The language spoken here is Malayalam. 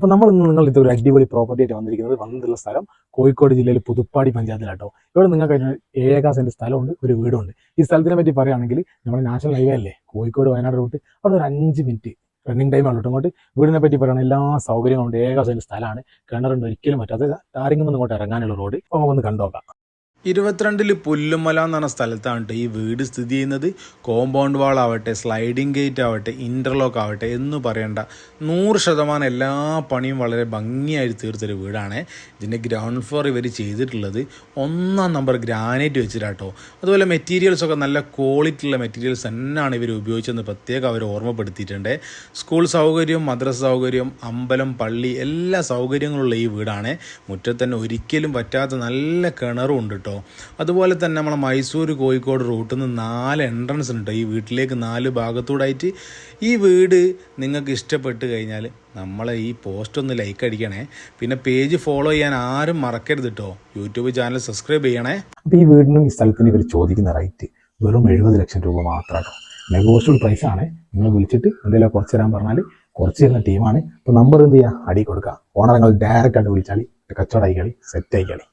അപ്പോൾ നമ്മൾ ഇന്ന് നിങ്ങൾ ഇത് ഒരു അടിപൊളി പ്രോപ്പർട്ടി ആയിട്ട് വന്നിരിക്കുന്നത് വന്നിട്ടുള്ള സ്ഥലം കോഴിക്കോട് ജില്ലയിൽ പുതുപ്പാടി പഞ്ചായത്തിലാട്ടോ. ഇവിടെ നിങ്ങൾക്ക് ഏഴേകാൽ സെന്റ് സ്ഥലമുണ്ട് ഒരു വീടുണ്ട് ഈ സ്ഥലത്തിനെ പറ്റി പറയുകയാണെങ്കിൽ നമ്മുടെ നാഷണൽ ഹൈവേ അല്ലേ? കോഴിക്കോട് വയനാട് റൂട്ട്. അവിടെ ഒരു അഞ്ച് മിനിറ്റ് റണ്ണിങ് ടൈം ആണ് ഇങ്ങോട്ട് വീടിനെ പറ്റി പറയുകയാണെങ്കിൽ എല്ലാ സൗകര്യങ്ങളുണ്ട് ഏക സ്ഥലമാണ്. കിണറുണ്ട് ഒരിക്കലും പറ്റാത്ത. ആരെങ്കിലും ഇങ്ങോട്ട് ഇറങ്ങാനുള്ള റോഡ് അപ്പോൾ നമുക്കൊന്ന് കണ്ടോക്കാം ഇരുപത്തിരണ്ടിൽ പുല്ലുമല എന്ന് പറഞ്ഞ സ്ഥലത്താണ് ഈ വീട് സ്ഥിതി ചെയ്യുന്നത്. കോമ്പൗണ്ട് വാൾ ആവട്ടെ സ്ലൈഡിംഗ് ഗേറ്റ് ആവട്ടെ ഇന്റർലോക്ക് ആവട്ടെ എന്ന് പറയേണ്ട നൂറ് ശതമാനം എല്ലാ പണിയും വളരെ ഭംഗിയായി തീർത്തൊരു വീടാണ്. ഇതിന്റെ ഗ്രൗണ്ട് ഫ്ലോർ ഇവർ ചെയ്തിട്ടുള്ളത് ഒന്നാം നമ്പർ ഗ്രാനൈറ്റ് വെച്ചിട്ടാട്ടോ. അതുപോലെ മെറ്റീരിയൽസ് ഒക്കെ നല്ല ക്വാളിറ്റി ഉള്ള മെറ്റീരിയൽസ് തന്നെയാണ് ഇവർ ഉപയോഗിച്ചതെന്ന് പ്രത്യേകം അവർ ഓർമ്മപ്പെടുത്തിയിട്ടുണ്ട്. സ്കൂൾ സൗകര്യം മദ്രസ സൗകര്യം അമ്പലം പള്ളി എല്ലാ സൗകര്യങ്ങളുള്ള ഈ വീടാണ്. മുറ്റത്തന്നെ ഒരിക്കലും പറ്റാത്ത നല്ല കിണറും ഉണ്ട് കേട്ടോ അതുപോലെ തന്നെ നമ്മളെ മൈസൂർ കോഴിക്കോട് റൂട്ടിൽ നിന്ന് നാല് എൻട്രൻസ് ഉണ്ട്. ഈ വീട്ടിലേക്ക് നാല് ഭാഗത്തൂടായിട്ട് ഈ വീട് നിങ്ങൾക്ക് ഇഷ്ടപ്പെട്ട് കഴിഞ്ഞാൽ നമ്മളെ ഈ പോസ്റ്റ് ഒന്ന് ലൈക്ക് അടിക്കണേ. പിന്നെ പേജ് ഫോളോ ചെയ്യാൻ ആരും മറക്കരുത് കേട്ടോ യൂട്യൂബ് ചാനൽ സബ്സ്ക്രൈബ് ചെയ്യണേ. അപ്പോൾ ഈ വീടിനും ഈ സ്ഥലത്തിനും ഇവർ ചോദിക്കുന്ന റേറ്റ് വെറും എഴുപത് ലക്ഷം രൂപ മാത്രമാണ്? നെഗോഷ്യബിൾ പ്രൈസ് ആണ്. നിങ്ങൾ വിളിച്ചിട്ട് എന്തെങ്കിലും കുറച്ച് തരാൻ പറഞ്ഞാൽ കുറച്ച് തരുന്ന ടീമാണ് അപ്പോൾ നമ്പർ എന്ത് ചെയ്യുക അടി കൊടുക്കുക ഓണർ നിങ്ങൾ ഡയറക്റ്റ് ആയിട്ട് വിളിച്ചാൽ കച്ചവടം ആയിക്കളി സെറ്റ് ആയിക്കളി